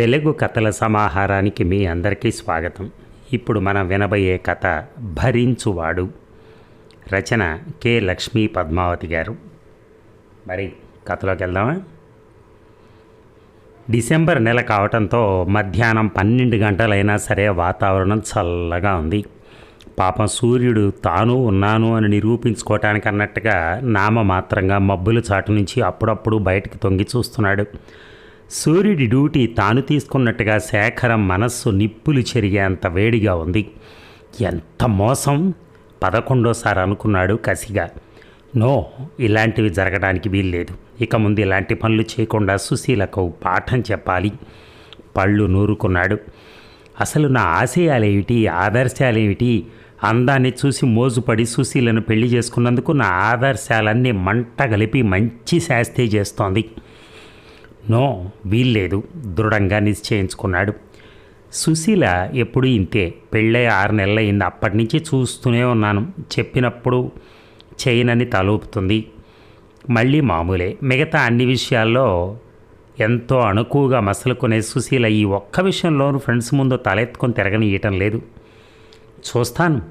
తెలుగు కథల సమాహారానికి మీ అందరికీ స్వాగతం. ఇప్పుడు మనం వినబోయే కథ భరించువాడు. రచన కె లక్ష్మీ పద్మావతి గారు. మరి కథలోకి వెళ్దామా? డిసెంబర్ నెల కావటంతో మధ్యాహ్నం పన్నెండు గంటలైనా సరే వాతావరణం చల్లగా ఉంది. పాపం సూర్యుడు తాను ఉన్నాను అని నిరూపించుకోవటానికి అన్నట్టుగా నామమాత్రంగా మబ్బుల చాటు నుంచి అప్పుడప్పుడు బయటికి తొంగి చూస్తున్నాడు. సూర్యుడి డ్యూటీ తాను తీసుకున్నట్టుగా శేఖరం మనస్సు నిప్పులు చెరిగేంత వేడిగా ఉంది. ఎంత మోసం? పదకొండోసారి అనుకున్నాడు కసిగా. నో ఇలాంటివి జరగడానికి వీల్లేదు. ఇక ముందు ఇలాంటి పనులు చేయకుండా సుశీలకు పాఠం చెప్పాలి. పళ్ళు నూరుకున్నాడు. అసలు నా ఆశయాలేమిటి? ఆదర్శాలేమిటి? అందాన్ని చూసి మోజుపడి సుశీలను పెళ్ళి చేసుకున్నందుకు నా ఆదర్శాలన్నీ మంట కలిపి మంచి శాస్తి చేస్తోంది. నో వీల్లేదు. దృఢంగా నిశ్చయించుకున్నాడు. సుశీల ఎప్పుడు ఇంతే. పెళ్ళై ఆరు నెలలైంది అప్పటి నుంచి చూస్తూనే ఉన్నాను. చెప్పినప్పుడు చేయనని తలూపుతుంది. మళ్ళీ మామూలే. మిగతా అన్ని విషయాల్లో ఎంతో అణుకువగా మసలుకునే సుశీల ఈ ఒక్క విషయంలోనూ ఫ్రెండ్స్ ముందు తలెత్తుకొని తిరగనియటం లేదు. చూస్తాను.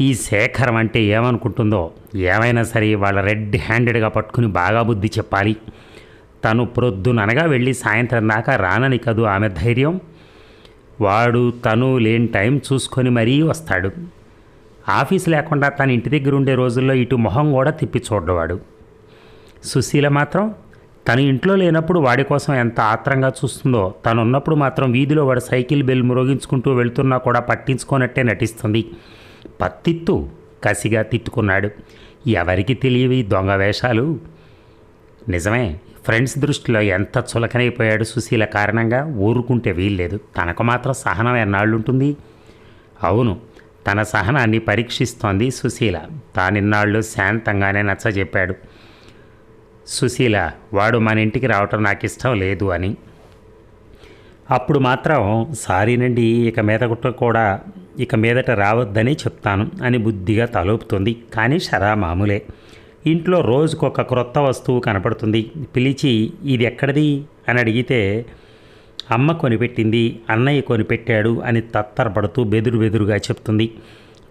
ఈ శేఖరం అంటే ఏమనుకుంటుందో? ఏమైనా సరే వాళ్ళ రెడ్ హ్యాండెడ్గా పట్టుకుని బాగా బుద్ధి చెప్పాలి. తను ప్రొద్దుననగా వెళ్ళి సాయంత్రం దాకా రానని కదూ ఆమె ధైర్యం? వాడు తను లేని టైం చూసుకొని మరీ వస్తాడు. ఆఫీస్ లేకుండా తన ఇంటి దగ్గర ఉండే రోజుల్లో ఇటు మొహం కూడా తిప్పి చూడవాడు సుశీల మాత్రం తను ఇంట్లో లేనప్పుడు వాడి కోసం ఎంత ఆత్రంగా చూస్తుందో తను ఉన్నప్పుడు మాత్రం వీధిలో వాడు సైకిల్ బెల్ మ్రోగించుకుంటూ వెళ్తున్నా కూడా పట్టించుకోనట్టే నటిస్తుంది. పత్తిత్తు కసిగా తిట్టుకున్నాడు. ఎవరికి తెలియవి దొంగ వేషాలు? నిజమే ఫ్రెండ్స్ దృష్టిలో ఎంత చులకనైపోయాడు సుశీల కారణంగా ఊరుకుంటే వీల్లేదు. తనకు మాత్రం సహనం ఎన్నాళ్ళుంటుంది? అవును తన సహనాన్ని పరీక్షిస్తోంది సుశీల. తానిన్నాళ్ళు శాంతంగానే నచ్చజెప్పాడు. సుశీల వాడు మన ఇంటికి రావటం నాకు ఇష్టం లేదు అని. అప్పుడు మాత్రం సారీనండి ఇక మీదట కూడా ఇక మీదట రావద్దని చెప్తాను అని బుద్ధిగా తలుపుతుంది. కానీ షరా మామూలే. ఇంట్లో రోజుకొక క్రొత్త వస్తువు కనపడుతుంది. పిలిచి ఇది ఎక్కడిది అని అడిగితే అమ్మ కొనిపెట్టింది అన్నయ్య కొనిపెట్టాడు అని తత్తరపడుతూ బెదురు బెదురుగా చెప్తుంది.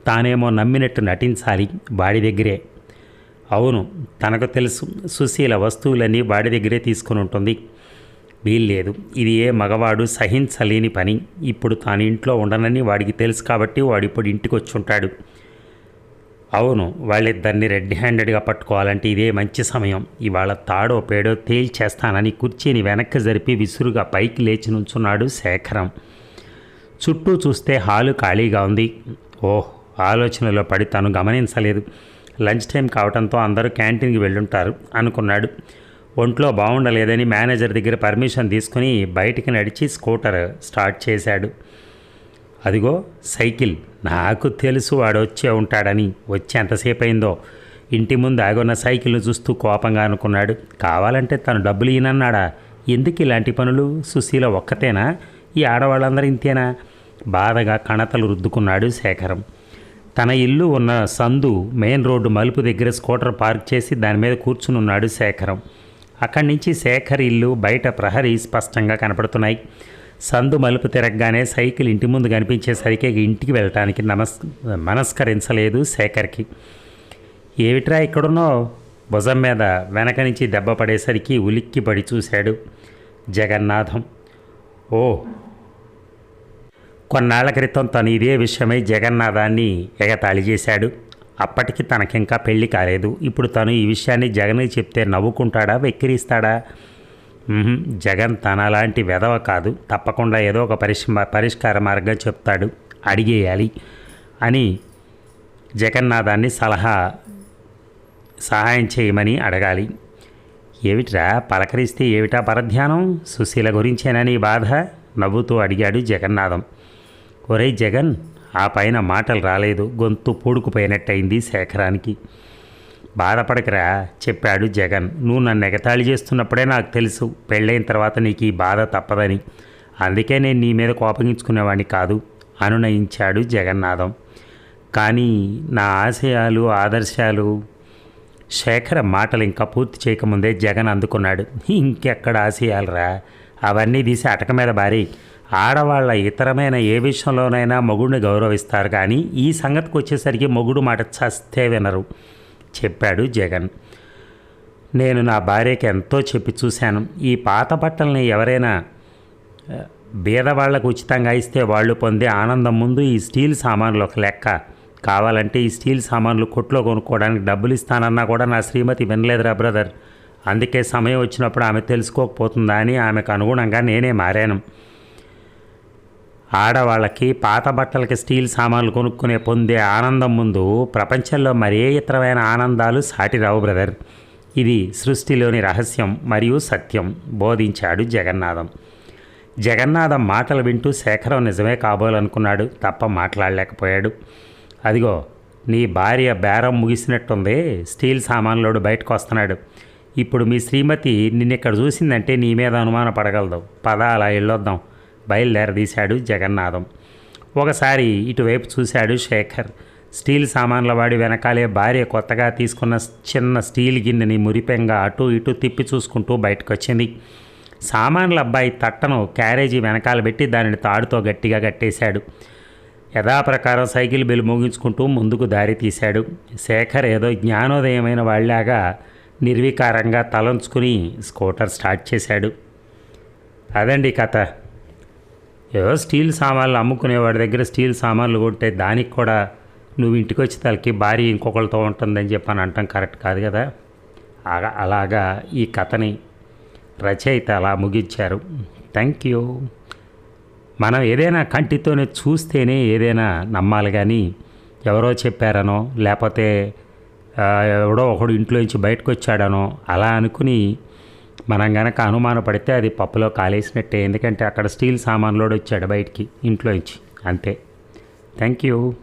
తానేమో నమ్మినట్టు నటించాలి బాడి దగ్గరే. అవును తనకు తెలుసు సుశీల వస్తువులన్నీ బాడి దగ్గరే తీసుకుని ఉంటుంది. వీల్లేదు ఇది ఏ మగవాడు సహించలేని పని. ఇప్పుడు తాను ఇంట్లో ఉండనని వాడికి తెలుసు కాబట్టి వాడు ఇప్పుడు ఇంటికి వచ్చి ఉంటాడు అవును వాళ్ళిద్దరిని రెడ్ హ్యాండెడ్గా పట్టుకోవాలంటే ఇదే మంచి సమయం. ఇవాళ తాడో పేడో తేల్చేస్తానని కుర్చీని వెనక్కి జరిపి విసురుగా పైకి లేచి నుంచున్నాడు శేఖరం. చుట్టూ చూస్తే హాలు ఖాళీగా ఉంది. ఓహ్ ఆలోచనలో పడి తను గమనించలేదు. లంచ్ టైం కావడంతో అందరూ క్యాంటీన్కి వెళ్ళుంటారు అనుకున్నాడు. ఒంట్లో బాగుండలేదని మేనేజర్ దగ్గర పర్మిషన్ తీసుకుని బయటికి నడిచి స్కూటర్ స్టార్ట్ చేశాడు. అదిగో సైకిల్. నాకు తెలుసు వాడు వచ్చే ఉంటాడని. వచ్చి ఎంతసేపు అయిందో ఇంటి ముందు ఆగున్న సైకిల్ను చూస్తూ కోపంగా అనుకున్నాడు. కావాలంటే తను డబ్బులు ఈయనన్నాడా ఎందుకు ఇలాంటి పనులు? సుశీల ఒక్కతేనా? ఈ ఆడవాళ్ళందరూ ఇంతేనా? బాధగా కణతలు రుద్దుకున్నాడు శేఖరం. తన ఇల్లు ఉన్న సందు మెయిన్ రోడ్డు మలుపు దగ్గర స్కూటర్ పార్క్ చేసి దాని మీద కూర్చుని ఉన్నాడు శేఖరం. అక్కడి నుంచి శేఖర్ ఇల్లు బయట ప్రహరీ స్పష్టంగా కనపడుతున్నాయి. సందు మలుపు తిరగగానే సైకిల్ ఇంటి ముందు కనిపించేసరికి ఇంటికి వెళ్ళటానికి నమస్ మనస్కరించలేదు శేఖర్కి. ఏమిట్రా ఇక్కడున్నావు? భుజం మీద వెనక నుంచి దెబ్బ పడేసరికి ఉలిక్కి పడి చూశాడు జగన్నాథం. ఓ! కొన్నాళ్ళ క్రితం తను ఇదే విషయమై జగన్నాథాన్ని ఎగతాళి చేశాడు. అప్పటికి తనకింకా పెళ్ళి కాలేదు. ఇప్పుడు తను ఈ విషయాన్ని జగన్కి చెప్తే నవ్వుకుంటాడా వెక్కిరిస్తాడా? జగన్ తనలాంటి వెధవ కాదు. తప్పకుండా ఏదో ఒక పరిష్ పరిష్కార మార్గం చెప్తాడు. అడిగేయాలి అని జగన్నాథాన్ని సలహా సహాయం చేయమని అడగాలి. ఏమిట్రా పలకరిస్తే ఏమిటా పరధ్యానం? సుశీల గురించేనని బాధ? నవ్వుతూ అడిగాడు జగన్నాథం. ఒరే జగన్ ఆ పైన మాటలు రాలేదు. గొంతు పూడుకుపోయినట్టయింది శేఖరానికి. బాధపడకరా చెప్పాడు జగన్. నువ్వు నన్ను ఎగతాళి చేస్తున్నప్పుడే నాకు తెలుసు పెళ్ళైన తర్వాత నీకు ఈ బాధ తప్పదని. అందుకే నేను నీ మీద కోపగించుకునేవాడిని కాదు అనునయించాడు జగన్నాథం. కానీ నా ఆశయాలు ఆదర్శాలు శేఖర మాటలు ఇంకా పూర్తి చేయకముందే జగన్ అందుకున్నాడు. ఇంకెక్కడ ఆశయాలరా? అవన్నీ తీసి అటక మీద బారి. ఆడవాళ్ళ ఇతరమైన ఏ విషయంలోనైనా మొగుడిని గౌరవిస్తారు కానీ ఈ సంగతికి వచ్చేసరికి మొగుడు మాట చస్తే వినరు. చెప్పాడు జగన్. నేను నా భార్యకి ఎంతో చెప్పి చూశాను. ఈ పాత బట్టల్ని ఎవరైనా బీదవాళ్ళకు ఉచితంగా ఇస్తే వాళ్ళు పొందే ఆనందం ముందు ఈ స్టీల్ సామాన్లు ఒక లెక్క. కావాలంటే ఈ స్టీల్ సామాన్లు కొట్లో కొనుక్కోవడానికి డబ్బులు ఇస్తానన్నా కూడా నా శ్రీమతి వినలేదురా బ్రదర్. అందుకే సమయం వచ్చినప్పుడు ఆమె తెలుసుకోకపోతుందా అని ఆమెకు అనుగుణంగా నేనే మారాను. ఆడవాళ్ళకి పాత బట్టలకి స్టీల్ సామాన్లు కొనుక్కునే పొందే ఆనందం ముందు ప్రపంచంలో మరే ఇతరమైన ఆనందాలు సాటిరావు బ్రదర్. ఇది సృష్టిలోని రహస్యం మరియు సత్యం బోధించాడు జగన్నాథం. జగన్నాథం మాటలు వింటూ శేఖరం నిజమే కాబోలనుకున్నాడు తప్ప మాట్లాడలేకపోయాడు. అదిగో నీ భార్య బేరం ముగిసినట్టుంది స్టీల్ సామాన్లోడు బయటకు వస్తున్నాడు ఇప్పుడు మీ శ్రీమతి నిన్నిక్కడ చూసిందంటే నీ మీద అనుమాన పడగలదు పద అలా వెళ్ళొద్దాం. బయలుదేరదీశాడు జగన్నాథం. ఒకసారి ఇటువైపు చూశాడు శేఖర్. స్టీల్ సామాన్ల వాడి వెనకాలే భార్య కొత్తగా తీసుకున్న చిన్న స్టీల్ గిన్నెని మురిపెంగా అటు ఇటు తిప్పి చూసుకుంటూ బయటకు వచ్చింది సామాన్ల అబ్బాయి తట్టను క్యారేజీ వెనకాల పెట్టి దానిని తాడుతో గట్టిగా కట్టేశాడు. యథాప్రకారం సైకిల్ బిల్ ముగించుకుంటూ ముందుకు దారి తీశాడు. శేఖర్ ఏదో జ్ఞానోదయమైన వాళ్ళలాగా నిర్వికారంగా తలంచుకుని స్కూటర్ స్టార్ట్ చేశాడు. అదండి కథ. ఏదో స్టీల్ సామాన్లు అమ్ముకునేవాడి దగ్గర స్టీల్ సామాన్లు కొట్టే దానికి కూడా నువ్వు ఇంటికి వచ్చి తలకి భార్య ఇంకొకరితో ఉంటుందని చెప్పి అని అంటాం కరెక్ట్ కాదు కదా? అలాగా ఈ కథని రచయిత అలా ముగించారు. Thank you. మనం ఏదైనా కంటితోనే చూస్తేనే ఏదైనా నమ్మాలి కానీ ఎవరో చెప్పారనో లేకపోతే ఎవడో ఒకడు ఇంట్లోంచి బయటకు వచ్చాడనో అలా అనుకుని మనం గనక అనుమానపడితే అది పప్పులో కాలేసినట్టే ఎందుకంటే అక్కడ స్టీల్ సామాన్లోడు వచ్చాడు బయటికి ఇంట్లోంచి అంతే. Thank you.